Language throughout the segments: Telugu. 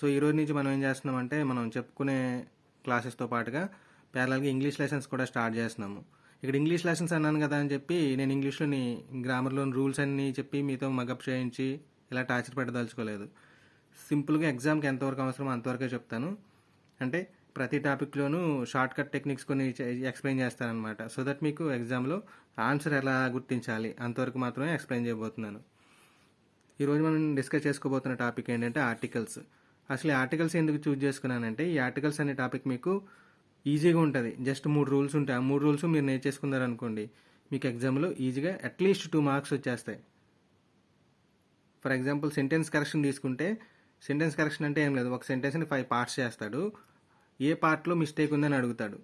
సో ఈ రోజు నుంచి మనం ఏం చేస్తున్నామంటే మనం చెప్పుకునే క్లాసెస్తో పాటుగా ప్యారలల్గా ఇంగ్లీష్ లెసన్స్ కూడా స్టార్ట్ చేస్తున్నాము. ఇక్కడ ఇంగ్లీష్ లెసన్స్ అన్నాను కదా అని చెప్పి నేను ఇంగ్లీష్లోని గ్రామర్లోని రూల్స్ అన్నీ చెప్పి మీతో మగప్ చేయించి ఇలా టార్చర్ పెట్టదలుచుకోలేదు. సింపుల్గా ఎగ్జామ్కి ఎంతవరకు అవసరమో అంతవరకే చెప్తాను. అంటే ప్రతి టాపిక్లోనూ షార్ట్ కట్ టెక్నిక్స్ కొన్ని ఎక్స్ప్లెయిన్ చేస్తానన్నమాట సో దట్ మీకు ఎగ్జామ్లో ఆన్సర్ ఎలా గుర్తించాలి అంతవరకు మాత్రమే ఎక్స్ప్లెయిన్ చేయబోతున్నాను. ఈరోజు మనం డిస్కస్ చేసుకోబోతున్న టాపిక్ ఏంటంటే ఆర్టికల్స్ అసలు ఈ ఆర్టికల్స్ ఎందుకు చూజ్ చేసుకున్నానంటే ఈ ఆర్టికల్స్ అనే టాపిక్ మీకు ఈజీగా ఉంటుంది. జస్ట్ మూడు రూల్స్ ఉంటాయి. ఆ మూడు రూల్స్ మీరు నేర్చేసుకున్నారనుకోండి మీకు ఎగ్జామ్లో ఈజీగా అట్లీస్ట్ టూ మార్క్స్ వచ్చేస్తాయి. ఫర్ ఎగ్జాంపుల్ సెంటెన్స్ కరెక్షన్ తీసుకుంటే సెంటెన్స్ కరెక్షన్ అంటే ఏం లేదు. ఒక సెంటెన్స్ని ఫైవ్ పార్ట్స్ చేస్తాడు. ఏ పార్ట్లో మిస్టేక్ ఉందని అడుగుతాడు.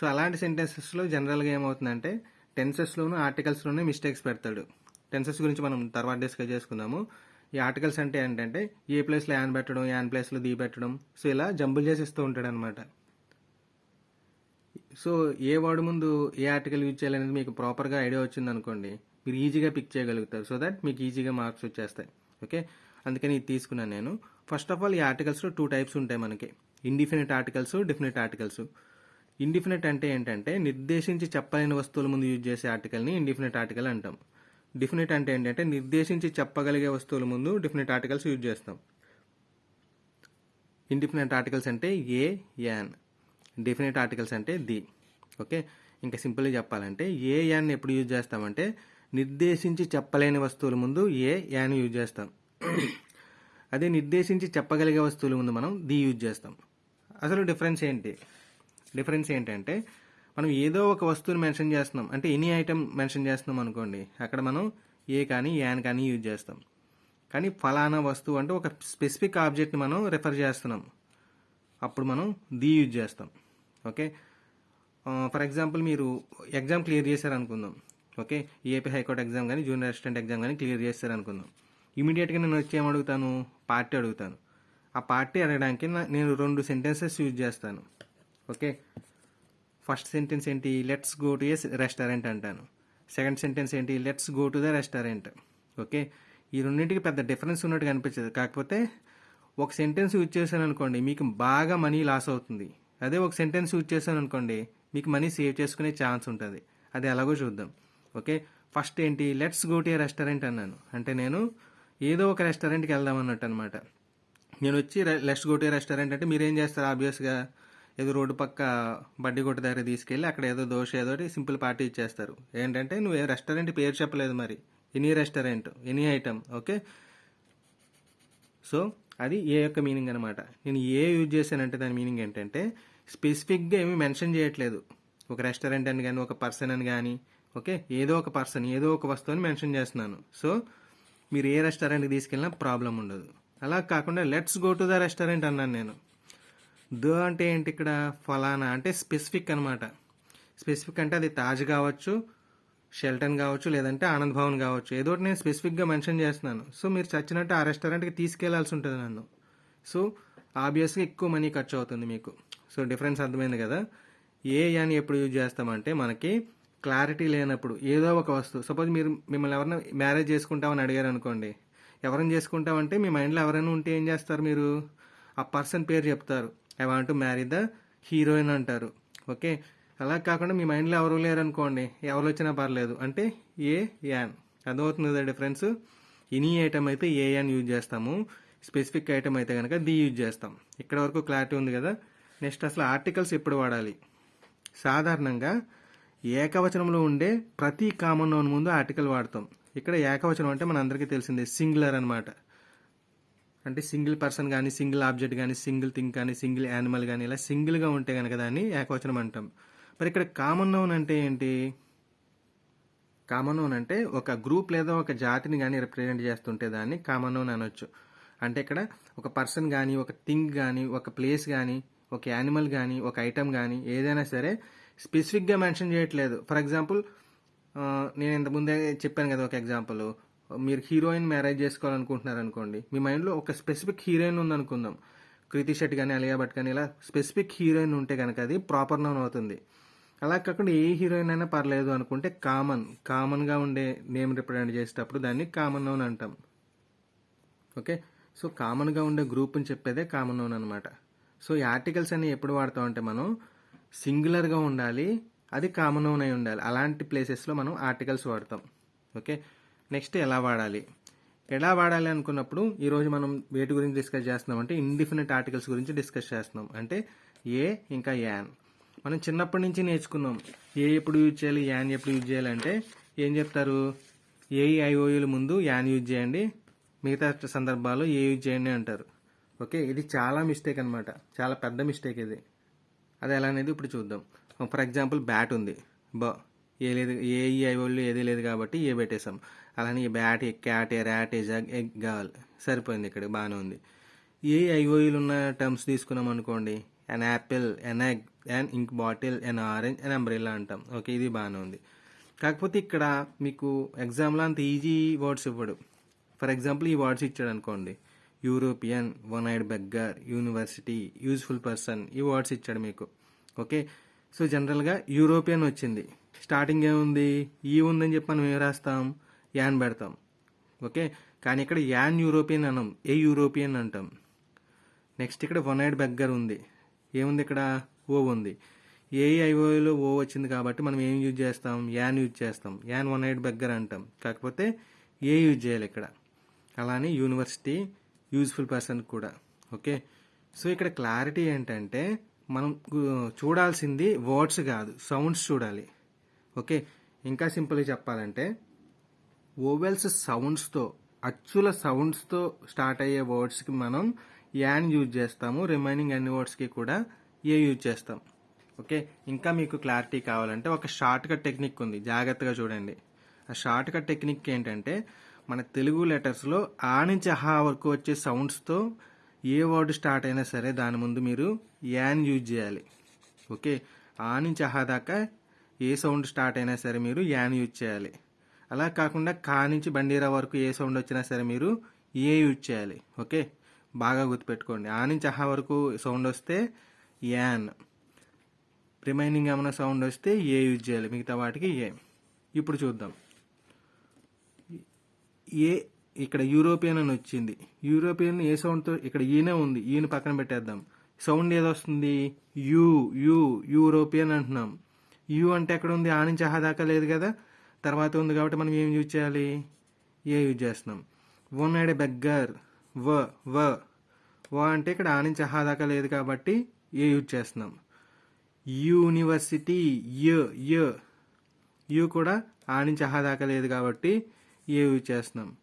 సో అలాంటి సెంటెన్సెస్లో జనరల్గా ఏమవుతుందంటే టెన్సెస్లోనూ ఆర్టికల్స్లోనే మిస్టేక్స్ పెడతాడు. టెన్సెస్ గురించి మనం తర్వాత డిస్కస్ చేసుకుందాము. ఈ ఆర్టికల్స్ అంటే ఏంటంటే ఏ ప్లేస్లో యాన్ పెట్టడం యాన్ ప్లేస్లో దీ పెట్టడం. సో ఇలా జంబుల్ చేసి ఇస్తూ ఉంటాడు అనమాట సో ఏ వర్డ్ ముందు ఏ ఆర్టికల్ యూజ్ చేయాలనేది మీకు ప్రాపర్గా ఐడియా వచ్చింది అనుకోండి మీరు ఈజీగా పిక్ చేయగలుగుతారు. సో దట్ మీకు ఈజీగా మార్క్స్ వచ్చేస్తాయి. ఓకే? అందుకని ఇది తీసుకున్నాను నేను. ఫస్ట్ ఆఫ్ ఆల్ ఈ ఆర్టికల్స్లో టూ టైప్స్ ఉంటాయి మనకి. Indefinite articles definite articles indefinite అంటే ఏంటంటే నిర్దేశించి చెప్పలేని వస్తువుల ముందు యూజ్ చేసే ఆర్టికల్ని ఇండిఫినిట్ ఆర్టికల్ అంటాం. డిఫినిట్ అంటే ఏంటంటే నిర్దేశించి చెప్పగలిగే వస్తువుల ముందు డిఫినిట్ ఆర్టికల్స్ యూజ్ చేస్తాం. ఇండిఫినెట్ ఆర్టికల్స్ అంటే ఏ యాన్ డిఫినెట్ ఆర్టికల్స్ అంటే ది. ఓకే? ఇంకా సింపుల్గా చెప్పాలంటే ఏ యాన్ ఎప్పుడు యూజ్ చేస్తామంటే నిర్దేశించి చెప్పలేని వస్తువుల ముందు ఏ యాన్ యూజ్ చేస్తాం. అదే నిర్దేశించి చెప్పగలిగే వస్తువుల ముందు మనం ది యూజ్ చేస్తాం. అసలు డిఫరెన్స్ ఏంటి? డిఫరెన్స్ ఏంటంటే మనం ఏదో ఒక వస్తువుని మెన్షన్ చేస్తున్నాం. అంటే ఎనీ ఐటమ్ మెన్షన్ చేస్తున్నాం అనుకోండి అక్కడ మనం ఏ కానీ యాన్ కానీ యూజ్ చేస్తాం. కానీ ఫలానా వస్తువు అంటే ఒక స్పెసిఫిక్ ఆబ్జెక్ట్ని మనం రిఫర్ చేస్తున్నాం. అప్పుడు మనం ది యూజ్ చేస్తాం. ఓకే ఫర్ ఎగ్జాంపుల్ మీరు exam clear చేశారనుకుందాం. Okay AP high court exam కానీ జూనియర్ అసిస్టెంట్ ఎగ్జామ్ కానీ క్లియర్ చేశారనుకుందాం. ఇమీడియట్గా నేను వచ్చి ఏం అడుగుతాను? పార్టీ అడుగుతాను. ఆ పార్టీ అడగడానికి నేను రెండు సెంటెన్సెస్ యూజ్ చేస్తాను. ఓకే ఫస్ట్ సెంటెన్స్ ఏంటి? Let's go to a restaurant అంటాను. సెకండ్ సెంటెన్స్ ఏంటి? Let's go to the restaurant okay? ఈ రెండింటికి పెద్ద డిఫరెన్స్ ఉన్నట్టు కనిపించదు. కాకపోతే ఒక సెంటెన్స్ యూజ్ చేశాను అనుకోండి మీకు బాగా మనీ లాస్ అవుతుంది. అదే ఒక సెంటెన్స్ యూజ్ చేశాను అనుకోండి మీకు మనీ సేవ్ చేసుకునే ఛాన్స్ ఉంటుంది. అది ఎలాగో చూద్దాం. ఓకే? ఫస్ట్ ఏంటి? Let's go to a restaurant అన్నాను. అంటే నేను ఏదో ఒక రెస్టారెంట్కి వెళ్దాం అన్నట్టు అనమాట నేను వచ్చి let's go to a restaurant అంటే మీరేం చేస్తారు? ఆబ్వియస్గా ఏదో రోడ్డు పక్క బడ్డీ కొట్టు దగ్గర తీసుకెళ్ళి అక్కడ ఏదో దోశ ఏదో సింపుల్ పార్టీ ఇచ్చేస్తారు. ఏంటంటే నువ్వు ఏ రెస్టారెంట్ పేరు చెప్పలేదు మరి. Any restaurant any item okay? So అది ఏ యొక్క మీనింగ్ అనమాట నేను ఏ యూజ్ చేశానంటే దాని మీనింగ్ ఏంటంటే స్పెసిఫిక్గా ఏమీ మెన్షన్ చేయట్లేదు. ఒక రెస్టారెంట్ అని కానీ ఒక పర్సన్ అని కానీ ఓకే? ఏదో ఒక పర్సన్ ఏదో ఒక వస్తువుని మెన్షన్ చేస్తున్నాను. సో మీరు ఏ రెస్టారెంట్కి తీసుకెళ్ళినా ప్రాబ్లం ఉండదు. అలా కాకుండా let's go to the restaurant అన్నాను నేను. ద అంటే ఏంటి ఇక్కడ? ఫలానా అంటే స్పెసిఫిక్ అనమాట స్పెసిఫిక్ అంటే అది తాజ్ కావచ్చు షెల్టన్ కావచ్చు లేదంటే ఆనంద్ భవన్ కావచ్చు. ఏదో ఒకటి నేను స్పెసిఫిక్గా మెన్షన్ చేస్తున్నాను. సో మీరు చచ్చినట్టు ఆ రెస్టారెంట్కి తీసుకెళ్ళాల్సి ఉంటుంది నన్ను. సో ఆబ్వియస్గా ఎక్కువ మనీ ఖర్చు అవుతుంది మీకు. సో డిఫరెన్స్ అర్థమైంది కదా? ఏ అని ఎప్పుడు యూజ్ చేస్తామంటే మనకి క్లారిటీ లేనప్పుడు ఏదో ఒక వస్తువు. సపోజ్ మీరు మిమ్మల్ని ఎవరైనా మ్యారేజ్ చేసుకుంటామని అడిగారు అనుకోండి. ఎవరైనా చేసుకుంటామంటే మీ మైండ్లో ఎవరైనా ఉంటే ఏం చేస్తారు మీరు? ఆ పర్సన్ పేరు చెప్తారు. I want to marry the heroine అంటారు. ఓకే అలా కాకుండా మీ మైండ్లో ఎవరు లేరు అనుకోండి ఎవరు వచ్చినా పర్లేదు. అంటే ఏ యాన్ అర్థమవుతుంది డిఫరెన్స్ ఎనీ ఐటమ్ అయితే ఏ యాన్ యూజ్ చేస్తాము. స్పెసిఫిక్ ఐటమ్ అయితే కనుక ది యూజ్ చేస్తాం. ఇక్కడ వరకు క్లారిటీ ఉంది కదా? నెక్స్ట్ అసలు ఆర్టికల్స్ ఎప్పుడు వాడాలి? సాధారణంగా ఏకవచనంలో ఉండే ప్రతి కామన్ నౌన్ ముందు ఆర్టికల్ వాడతాం. ఇక్కడ ఏకవచనం అంటే మన అందరికీ తెలిసిందే సింగులర్ అనమాట అంటే సింగిల్ పర్సన్ కానీ సింగిల్ ఆబ్జెక్ట్ కానీ సింగిల్ థింగ్ కానీ సింగిల్ యానిమల్ కానీ ఇలా సింగిల్గా ఉంటే కనుక దాన్ని ఏకవచనం అంటాం. మరి ఇక్కడ కామన్ నౌన్ అంటే ఏంటి? కామన్ నౌన్ అంటే ఒక గ్రూప్ లేదా ఒక జాతిని కానీ రిప్రజెంట్ చేస్తుంటే దాన్ని కామన్ నౌన్ అనొచ్చు. అంటే ఇక్కడ ఒక పర్సన్ కానీ ఒక థింగ్ కానీ ఒక ప్లేస్ కానీ ఒక యానిమల్ కానీ ఒక ఐటమ్ కానీ ఏదైనా సరే స్పెసిఫిక్గా మెన్షన్ చేయట్లేదు. ఫర్ ఎగ్జాంపుల్ నేను ఇంతకుముందే చెప్పాను కదా ఒక ఎగ్జాంపుల్. మీరు హీరోయిన్ మ్యారేజ్ చేసుకోవాలనుకుంటున్నారు అనుకోండి మీ మైండ్లో ఒక స్పెసిఫిక్ హీరోయిన్ ఉందనుకుందాం. కృతి శెట్టి కానీ అలియా భట్ కానీ ఇలా స్పెసిఫిక్ హీరోయిన్ ఉంటే కనుక అది ప్రాపర్ నౌన్ అవుతుంది. అలా కాకుండా ఏ హీరోయిన్ అయినా పర్లేదు అనుకుంటే కామన్ కామన్గా ఉండే నేమ్ రిప్రజెంట్ చేసేటప్పుడు దాన్ని కామన్ నౌన్ అంటాం. ఓకే? సో కామన్గా ఉండే గ్రూప్ అని చెప్పేదే కామన్ నౌన్ అనమాట సో ఈ ఆర్టికల్స్ అన్ని ఎప్పుడు వాడతాం అంటే మనం సింగులర్గా ఉండాలి అది కామన్ నౌన్ అయి ఉండాలి. అలాంటి ప్లేసెస్లో మనం ఆర్టికల్స్ వాడతాం. ఓకే? నెక్స్ట్ ఎలా వాడాలి? ఎలా వాడాలి అనుకున్నప్పుడు ఈరోజు మనం వేటి గురించి డిస్కస్ చేస్తున్నాం అంటే ఇండిఫినెంట్ ఆర్టికల్స్ గురించి డిస్కస్ చేస్తున్నాం. అంటే ఏ ఇంకా యాన్. మనం చిన్నప్పటి నుంచి నేర్చుకున్నాం. ఏ ఎప్పుడు యూజ్ చేయాలి యాన్ ఎప్పుడు యూజ్ చేయాలంటే ఏం చెప్తారు? ఏ ముందు యాన్ యూజ్ చేయండి. మిగతా సందర్భాల్లో ఏ యూజ్ చేయండి అంటారు. ఓకే? ఇది చాలా మిస్టేక్ అనమాట చాలా పెద్ద మిస్టేక్ ఇది. అది ఎలా అనేది ఇప్పుడు చూద్దాం. ఫర్ ఎగ్జాంపుల్ బ్యాట్ ఉంది. బ ఏ లేదు ఏ ఏది లేదు కాబట్టి ఏ పెట్టేసాం అలానే ఈ bat క్యాటే cat a jug egg girl సరిపోయింది ఇక్కడ బాగానే ఉంది. ఏ ఐఓఈలు ఉన్న టర్మ్స్ తీసుకున్నాం అనుకోండి an apple an egg an ink bottle an orange an umbrella అంటాం. ఓకే ఇది బాగానే ఉంది. కాకపోతే ఇక్కడ మీకు ఎగ్జామ్లో అంత ఈజీ వర్డ్స్ ఇవ్వడు. ఫర్ ఎగ్జాంపుల్ ఈ వర్డ్స్ ఇచ్చాడు అనుకోండి European one eyed beggar university useful person ఈ వర్డ్స్ ఇచ్చాడు మీకు. ఓకే సో జనరల్గా యూరోపియన్ వచ్చింది. స్టార్టింగ్ ఏముంది ఈ ఉందని చెప్పి మనం ఏం రాస్తాం? యాన్ పెడతాం. ఓకే? కానీ ఇక్కడ యాన్ యూరోపియన్ అనం ఏ యూరోపియన్ అంటాం. నెక్స్ట్ ఇక్కడ వన్ ఐడ్ బెగ్గర్ ఉంది. ఏముంది ఇక్కడ? ఓ ఉంది. ఏఐఓలో ఓ వచ్చింది కాబట్టి మనం ఏం యూజ్ చేస్తాం? యాన్ యూజ్ చేస్తాం. యాన్ వన్ ఐడ్ బెగ్గర్ అంటాం. కాకపోతే ఏ యూజ్ చేయాలి ఇక్కడ? అలానే యూనివర్సిటీ యూజ్ఫుల్ పర్సన్ కూడా. ఓకే? సో ఇక్కడ క్లారిటీ ఏంటంటే మనం చూడాల్సింది వర్డ్స్ కాదు సౌండ్స్ చూడాలి. ఓకే? ఇంకా సింపుల్గా చెప్పాలంటే ఓవెల్స్ సౌండ్స్తో అచ్చుల సౌండ్స్తో స్టార్ట్ అయ్యే వర్డ్స్కి మనం యాన్ యూజ్ చేస్తాము. రిమైనింగ్ అన్ని వర్డ్స్కి కూడా ఏ యూజ్ చేస్తాం. ఓకే? ఇంకా మీకు క్లారిటీ కావాలంటే ఒక షార్ట్ కట్ టెక్నిక్ ఉంది. జాగ్రత్తగా చూడండి. ఆ షార్ట్ కట్ టెక్నిక్ ఏంటంటే మన తెలుగు లెటర్స్లో ఆ నుంచి హా వరకు వచ్చే సౌండ్స్తో ఏ వర్డ్ స్టార్ట్ అయినా సరే దాని ముందు మీరు యాన్ యూజ్ చేయాలి. ఓకే? ఆ నుంచి అహా దాకా ఏ సౌండ్ స్టార్ట్ అయినా సరే మీరు యాన్ యూజ్ చేయాలి. అలా కాకుండా కా నుంచి బండీరా వరకు ఏ సౌండ్ వచ్చినా సరే మీరు ఏ యూజ్ చేయాలి ఓకే? బాగా గుర్తుపెట్టుకోండి. ఆ నుంచి అహా వరకు సౌండ్ వస్తే యాన్. రిమైనింగ్ ఏమైనా సౌండ్ వస్తే ఏ యూజ్ చేయాలి మిగతా వాటికి ఏ. ఇప్పుడు చూద్దాం. ఏ ఇక్కడ యూరోపియన్ అని వచ్చింది. యూరోపియన్ ఏ సౌండ్తో ఇక్కడ ఈనే ఉంది ఈయన పక్కన పెట్టేద్దాం. సౌండ్ ఏదొస్తుంది యూ యూ యూరోపియన్ అంటున్నాం. యూ అంటే ఎక్కడ ఉంది? ఆ నుంచి అహా దాకా లేదు కదా? తర్వాత ఉంది కాబట్టి మనం ఏం యూజ్ చేయాలి? ఏ యూజ్ చేస్తున్నాం? One eyed beggar. వ వ. వ అంటే ఇక్కడ ఆ నుంచి ఆహా దాకా లేదు కాబట్టి ఏ యూజ్ చేస్తున్నాం? యూనివర్సిటీ. య య. యూ కూడా ఆ నుంచి ఆహా దాకా లేదు కాబట్టి ఏ యూజ్ చేస్తున్నాం?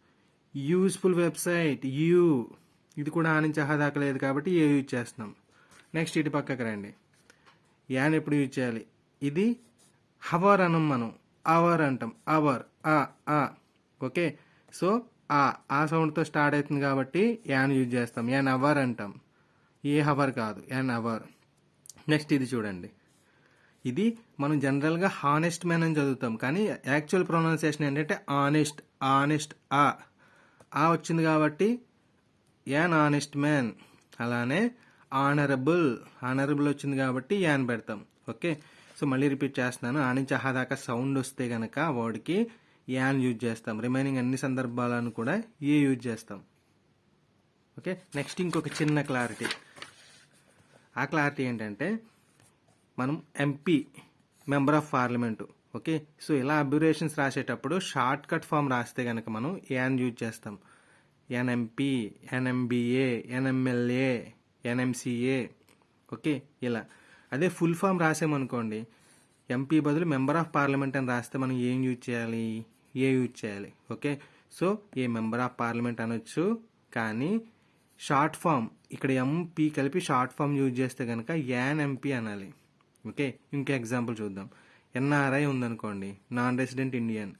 Useful website. యూ. ఇది కూడా ఆ నుంచి ఆహా దాకా లేదు కాబట్టి ఏ యూజ్ చేస్తున్నాం? నెక్స్ట్ ఇటు పక్కకి రండి. యాన్ ఎప్పుడు యూజ్ చేయాలి? ఇది హవర్ అనం మనం. అవర్ అంటాం. అవర్. ఆ ఆ. ఓకే? సో ఆ ఆ సౌండ్తో స్టార్ట్ అవుతుంది కాబట్టి యాన్ యూజ్ చేస్తాం. యాన్ అవర్ అంటాం. ఏ హవర్ కాదు. An hour. నెక్స్ట్ ఇది చూడండి. ఇది మనం జనరల్గా హానెస్ట్ మ్యాన్ అని చదువుతాం. కానీ యాక్చువల్ ప్రొనౌన్సియేషన్ ఏంటంటే ఆనెస్ట్. ఆనెస్ట్. ఆ. ఆ వచ్చింది కాబట్టి యాన్ ఆనెస్ట్ మ్యాన్. అలానే ఆనరబుల్. ఆనరబుల్ వచ్చింది కాబట్టి యాన్ పెడతాం. ఓకే? సో మళ్ళీ రిపీట్ చేస్తున్నాను. ఆ నుంచి అహా దాకా సౌండ్ వస్తే కనుక వర్డ్కి యాన్ యూజ్ చేస్తాం. రిమైనింగ్ అన్ని సందర్భాలను కూడా ఏ యూజ్ చేస్తాం. ఓకే? నెక్స్ట్ ఇంకొక చిన్న క్లారిటీ. ఆ క్లారిటీ ఏంటంటే మనం MP member of parliament. Okay? So ఇలా అబ్యురేషన్స్ రాసేటప్పుడు షార్ట్ కట్ ఫామ్ రాస్తే కనుక మనం యాన్ యూజ్ చేస్తాం. An MP an MBA an MLA an MCA okay? ఇలా. అదే ఫుల్ ఫామ్ రాసామనుకోండి ఎంపీ బదులు మెంబర్ ఆఫ్ పార్లమెంట్ అని రాస్తే మనం ఏం యూజ్ చేయాలి? ఏ యూజ్ చేయాలి? Okay so a member of parliament అనొచ్చు కానీ షార్ట్ ఫామ్ ఇక్కడ ఎంపీ కలిపి షార్ట్ ఫామ్ యూజ్ చేస్తే కనుక యాన్ ఎంపీ అనాలి. ఓకే ఇంకో ఎగ్జాంపుల్ చూద్దాం. ఎన్ఆర్ఐ ఉందనుకోండి నాన్ రెసిడెంట్ ఇండియన్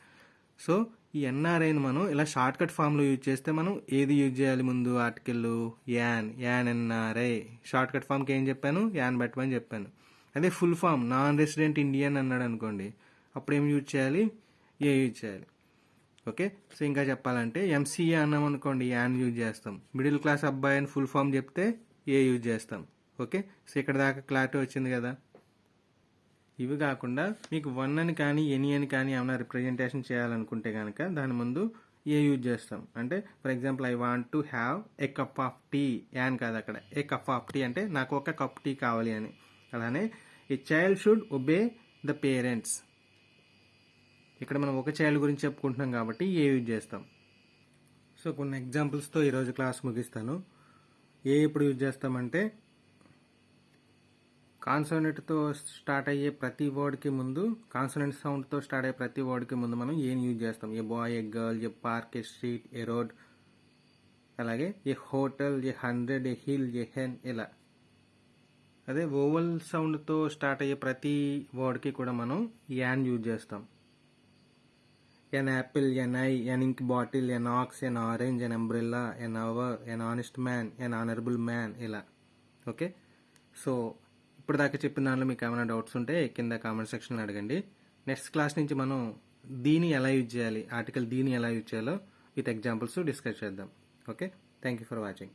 సో ఈ ఎన్ఆర్ఐని మనం ఇలా షార్ట్ కట్ ఫామ్లో యూజ్ చేస్తే మనం ఏది యూజ్ చేయాలి ముందు? Article an an NRI. Short cut ఫామ్కి ఏం చెప్పాను? యాన్ పెట్టమని చెప్పాను. అదే full form non resident Indian అన్నాడు అనుకోండి అప్పుడు ఏం యూజ్ చేయాలి? ఏ యూజ్ చేయాలి? ఓకే? సో ఇంకా చెప్పాలంటే ఎంసీఏ అన్నాం అనుకోండి యాన్ యూజ్ చేస్తాం. మిడిల్ క్లాస్ అబ్బాయి అని ఫుల్ ఫామ్ చెప్తే ఏ యూజ్ చేస్తాం? ఓకే? సో ఇక్కడ దాకా క్లారిటీ వచ్చింది కదా? ఇవి కాకుండా మీకు వన్ అని కానీ ఎనీ అని కానీ ఏమైనా రిప్రజెంటేషన్ చేయాలనుకుంటే కనుక దాని ముందు ఏ యూజ్ చేస్తాం? అంటే for example I want to have a cup of tea an కాదు అక్కడ. ఏ కప్ ఆఫ్ టీ అంటే నాకు ఒక కప్ టీ కావాలి అని. అలానే a child should obey the parents ఇక్కడ మనం ఒక చైల్డ్ గురించి చెప్పుకుంటున్నాం కాబట్టి ఏ యూజ్ చేస్తాం? సో కొన్ని ఎగ్జాంపుల్స్తో ఈరోజు క్లాస్ ముగిస్తాను. ఏ ఎప్పుడు యూజ్ చేస్తామంటే కాన్సోనెంట్తో స్టార్ట్ అయ్యే ప్రతి వర్డ్కి ముందు కాన్సోనెంట్ సౌండ్తో స్టార్ట్ అయ్యే ప్రతి వర్డ్కి ముందు మనం ఏం యూజ్ చేస్తాం? A boy a girl a park a street a road అలాగే a hotel a hundred a hill a hen ఇలా. అదే ఓవల్ సౌండ్తో స్టార్ట్ అయ్యే ప్రతి వర్డ్కి కూడా మనం యాన్ యూజ్ చేస్తాం. An apple an eye an ink bottle an ox an orange an umbrella an hour an honest man an honourable man ఇలా. ఓకే? సో ఇప్పుడు దాకా చెప్పిన దానిలో మీకు ఏమైనా డౌట్స్ ఉంటే కింద కామెంట్ సెక్షన్లో అడగండి. నెక్స్ట్ క్లాస్ నుంచి మనం దీన్ని ఎలా యూజ్ చేయాలి? ఆర్టికల్ దీన్ని ఎలా యూజ్ చేయాలో విత్ ఎగ్జాంపుల్స్ డిస్కస్ చేద్దాం. Okay thank you for watching